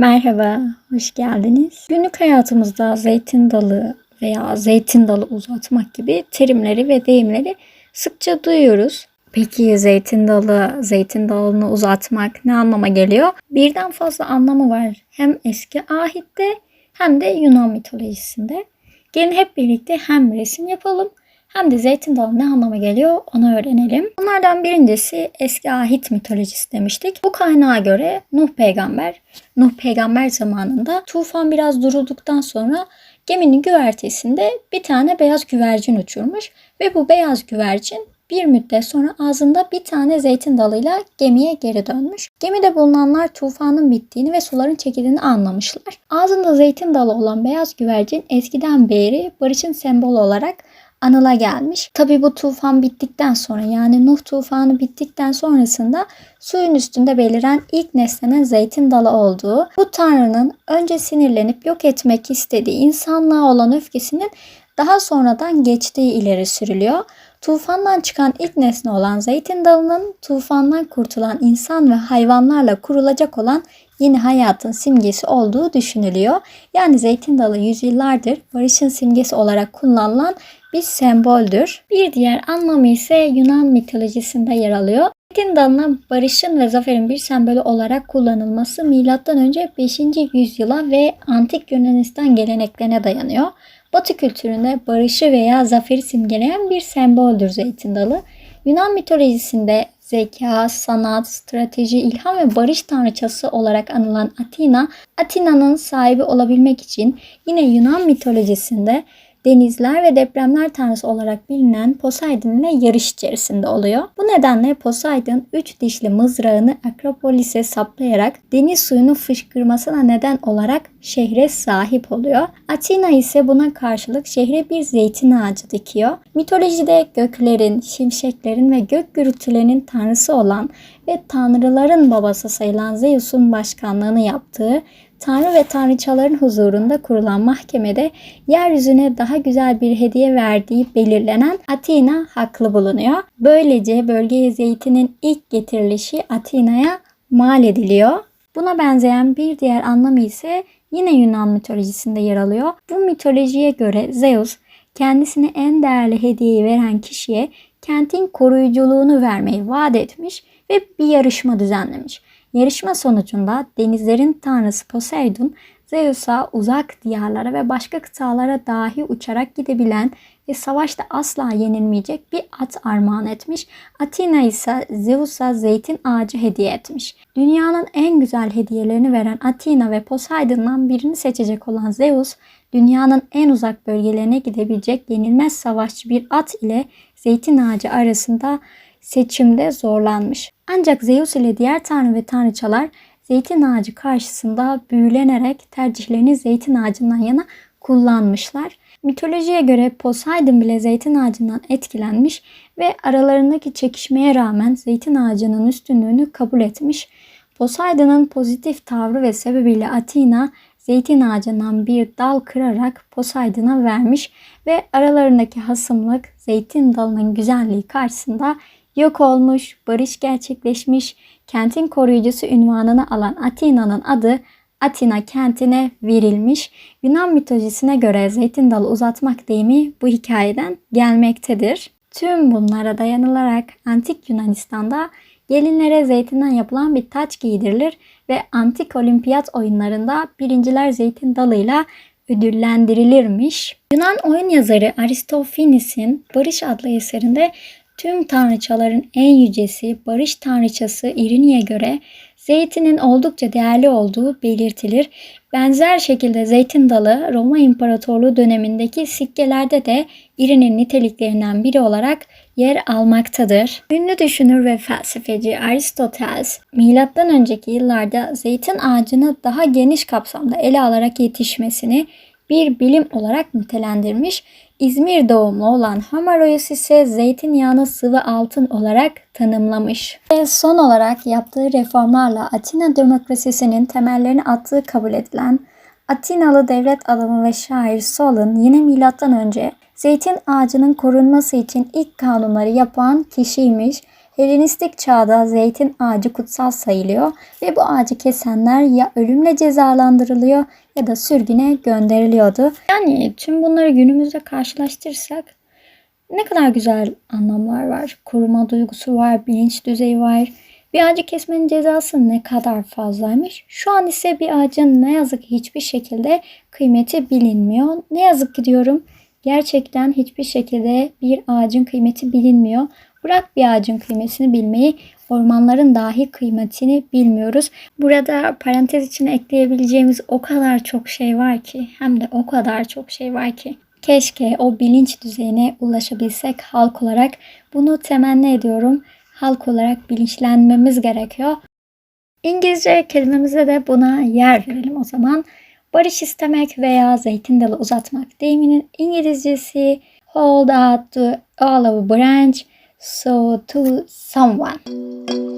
Merhaba, hoş geldiniz. Günlük hayatımızda zeytin dalı veya zeytin dalı uzatmak gibi terimleri ve deyimleri sıkça duyuyoruz. Peki zeytin dalı, zeytin dalını uzatmak ne anlama geliyor? Birden fazla anlamı var. Hem eski ahitte hem de Yunan mitolojisinde. Gelin hep birlikte hem resim yapalım hem de zeytin dalı ne anlama geliyor onu öğrenelim. Bunlardan birincisi eski ahit mitolojisi demiştik. Bu kaynağa göre Nuh peygamber, Nuh peygamber zamanında tufan biraz durulduktan sonra geminin güvertesinde bir tane beyaz güvercin uçurmuş ve bu beyaz güvercin bir müddet sonra ağzında bir tane zeytin dalıyla gemiye geri dönmüş. Gemide bulunanlar tufanın bittiğini ve suların çekildiğini anlamışlar. Ağzında zeytin dalı olan beyaz güvercin eskiden beri barışın sembolü olarak anıla gelmiş. Tabi bu tufan bittikten sonra yani Nuh tufanı bittikten sonrasında suyun üstünde beliren ilk nesnenin zeytin dalı olduğu, bu tanrının önce sinirlenip yok etmek istediği insanlığa olan öfkesinin daha sonradan geçtiği ileri sürülüyor. Tufandan çıkan ilk nesne olan zeytin dalının tufandan kurtulan insan ve hayvanlarla kurulacak olan yeni hayatın simgesi olduğu düşünülüyor. Yani zeytin dalı yüzyıllardır barışın simgesi olarak kullanılan bir semboldür. Bir diğer anlamı ise Yunan mitolojisinde yer alıyor. Zeytin dalının barışın ve zaferin bir sembolü olarak kullanılması M.Ö. 5. yüzyıla ve antik Yunanistan geleneklerine dayanıyor. Batı kültüründe barışı veya zaferi simgeleyen bir semboldür zeytin dalı. Yunan mitolojisinde zeka, sanat, strateji, ilham ve barış tanrıçası olarak anılan Atina, Atina'nın sahibi olabilmek için yine Yunan mitolojisinde denizler ve depremler tanrısı olarak bilinen Poseidon ile yarış içerisinde oluyor. Bu nedenle Poseidon üç dişli mızrağını Akropolis'e saplayarak deniz suyunun fışkırmasına neden olarak şehre sahip oluyor. Athena ise buna karşılık şehre bir zeytin ağacı dikiyor. Mitolojide göklerin, şimşeklerin ve gök gürültülerinin tanrısı olan ve tanrıların babası sayılan Zeus'un başkanlığını yaptığı Tanrı ve tanrıçaların huzurunda kurulan mahkemede yeryüzüne daha güzel bir hediye verdiği belirlenen Athena haklı bulunuyor. Böylece bölgeye zeytinin ilk getirilişi Athena'ya mal ediliyor. Buna benzeyen bir diğer anlamı ise yine Yunan mitolojisinde yer alıyor. Bu mitolojiye göre Zeus kendisine en değerli hediyeyi veren kişiye kentin koruyuculuğunu vermeyi vaat etmiş ve bir yarışma düzenlemiş. Yarışma sonucunda denizlerin tanrısı Poseidon, Zeus'a uzak diyarlara ve başka kıtalara dahi uçarak gidebilen ve savaşta asla yenilmeyecek bir at armağan etmiş. Athena ise Zeus'a zeytin ağacı hediye etmiş. Dünyanın en güzel hediyelerini veren Athena ve Poseidon'dan birini seçecek olan Zeus, dünyanın en uzak bölgelerine gidebilecek yenilmez savaşçı bir at ile zeytin ağacı arasında seçimde zorlanmış. Ancak Zeus ile diğer tanrı ve tanrıçalar zeytin ağacı karşısında büyülenerek tercihlerini zeytin ağacından yana kullanmışlar. Mitolojiye göre Poseidon bile zeytin ağacından etkilenmiş ve aralarındaki çekişmeye rağmen zeytin ağacının üstünlüğünü kabul etmiş. Poseidon'un pozitif tavrı ve sebebiyle Athena zeytin ağacından bir dal kırarak Poseidon'a vermiş ve aralarındaki hasımlık zeytin dalının güzelliği karşısında yok olmuş, barış gerçekleşmiş, kentin koruyucusu ünvanını alan Athena'nın adı Atina kentine verilmiş. Yunan mitolojisine göre zeytin dalı uzatmak deyimi bu hikayeden gelmektedir. Tüm bunlara dayanılarak antik Yunanistan'da gelinlere zeytinden yapılan bir taç giydirilir ve antik olimpiyat oyunlarında birinciler zeytin dalıyla ödüllendirilirmiş. Yunan oyun yazarı Aristophanes'in Barış adlı eserinde tüm tanrıçaların en yücesi barış tanrıçası İrini'ye göre zeytinin oldukça değerli olduğu belirtilir. Benzer şekilde zeytin dalı Roma İmparatorluğu dönemindeki sikkelerde de İri'nin niteliklerinden biri olarak yer almaktadır. Ünlü düşünür ve felsefeci Aristoteles, milattan önceki yıllarda zeytin ağacını daha geniş kapsamda ele alarak yetişmesini bir bilim olarak nitelendirmiş İzmir doğumlu olan Hamaroyos ise zeytinyağını sıvı altın olarak tanımlamış. Ve son olarak yaptığı reformlarla Atina demokrasisinin temellerini attığı kabul edilen Atinalı devlet adamı ve şair Solon yine milattan önce zeytin ağacının korunması için ilk kanunları yapan kişiymiş. Helenistik çağda zeytin ağacı kutsal sayılıyor ve bu ağacı kesenler ya ölümle cezalandırılıyor ya da sürgüne gönderiliyordu. Yani tüm bunları günümüzde karşılaştırırsak ne kadar güzel anlamlar var. Koruma duygusu var, bilinç düzeyi var. Bir ağacı kesmenin cezası ne kadar fazlaymış. Şu an ise bir ağacın ne yazık ki hiçbir şekilde kıymeti bilinmiyor. Ne yazık ki diyorum gerçekten hiçbir şekilde bir ağacın kıymeti bilinmiyor. Bırak bir ağacın kıymetini bilmeyi, ormanların dahi kıymetini bilmiyoruz. Burada parantez içine ekleyebileceğimiz o kadar çok şey var ki, hem de o kadar çok şey var ki. Keşke o bilinç düzeyine ulaşabilsek halk olarak. Bunu temenni ediyorum. Halk olarak bilinçlenmemiz gerekiyor. İngilizce kelimemize de buna yer verelim o zaman. Barış istemek veya zeytin dalı uzatmak deyiminin İngilizcesi hold out the olive branch so to someone.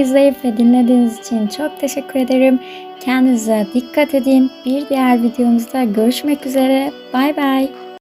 İzleyip ve dinlediğiniz için çok teşekkür ederim. Kendinize dikkat edin. Bir diğer videomuzda görüşmek üzere. Bay bay.